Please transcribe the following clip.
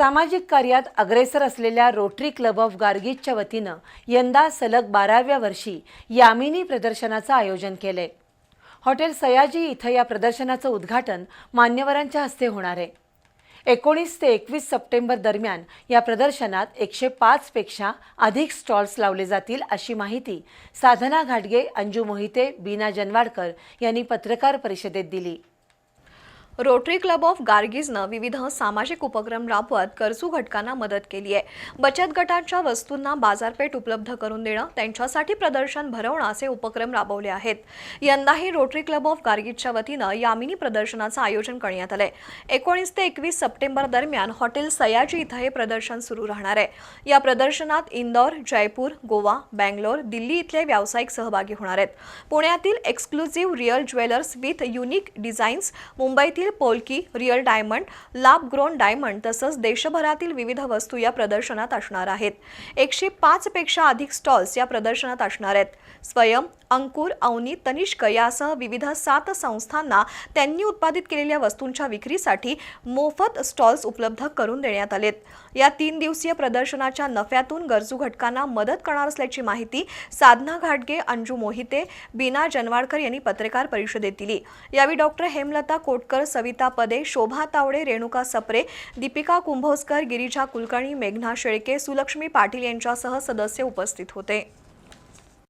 सामाजिक कार्यात अग्रेसर असलेल्या रोटरी क्लब ऑफ गार्गीजच्या वतीनं यंदा सलग बाराव्या वर्षी यामिनी प्रदर्शनाचं आयोजन केलंय. हॉटेल सयाजी इथं या प्रदर्शनाचं उद्घाटन मान्यवरांच्या हस्ते होणार आहे. एकोणीस ते एकवीस सप्टेंबर दरम्यान या प्रदर्शनात एकशे पाचपेक्षा अधिक स्टॉल्स लावले जातील अशी माहिती साधना घाटगे अंजू मोहिते बीना जनवाडकर यांनी पत्रकार परिषदेत दिली. रोटरी क्लब ऑफ गार्गीजनं विविध सामाजिक उपक्रम राबवत गरजू घटकांना मदत केली आहे. बचत गटांच्या वस्तूंना बाजारपेठ उपलब्ध करून देणं त्यांच्यासाठी प्रदर्शन भरवणं असे उपक्रम राबवले आहेत. यंदाही रोटरी क्लब ऑफ गार्गीजच्या वतीनं यामिनी प्रदर्शनाचं आयोजन करण्यात आलंय. एकोणीस ते एकवीस सप्टेंबर दरम्यान हॉटेल सयाजी इथं हे प्रदर्शन सुरू राहणार आहे. या प्रदर्शनात इंदौर जयपूर गोवा बँगलोर दिल्ली इथले व्यावसायिक सहभागी होणार आहेत. पुण्यातील exclusive real jewellers with unique designs मुंबईतील polki real diamond lab grown diamond तसंच देशभरातील विविध वस्तू या प्रदर्शनात असणार आहेत. एकशे पाचपेक्षा अधिक स्टॉल्स या प्रदर्शनात असणार आहेत. स्वयं अंकुर अवनी तनिष्क यासह विविध सात संस्थांना त्यांनी उत्पादित केलेल्या वस्तूंच्या विक्रीसाठी मोफत स्टॉल्स उपलब्ध करून देण्यात आलेत. या तीन दिवसीय प्रदर्शनाच्या नफ्यातून गरजू घटकांना मदत करणार असल्याची माहिती साधना घाटगे अंजू मोहिते बीना जनवाडकर यांनी पत्रकार परिषदेत दिली. यावेळी डॉक्टर हेमलता कोटकर सविता पदे शोभा तावडे रेणुका सप्रे दीपिका कुंभोजकर गिरिजा कुलकर्णी मेघना शेळके सुलक्ष्मी पाटील यांच्यासह सदस्य उपस्थित होते.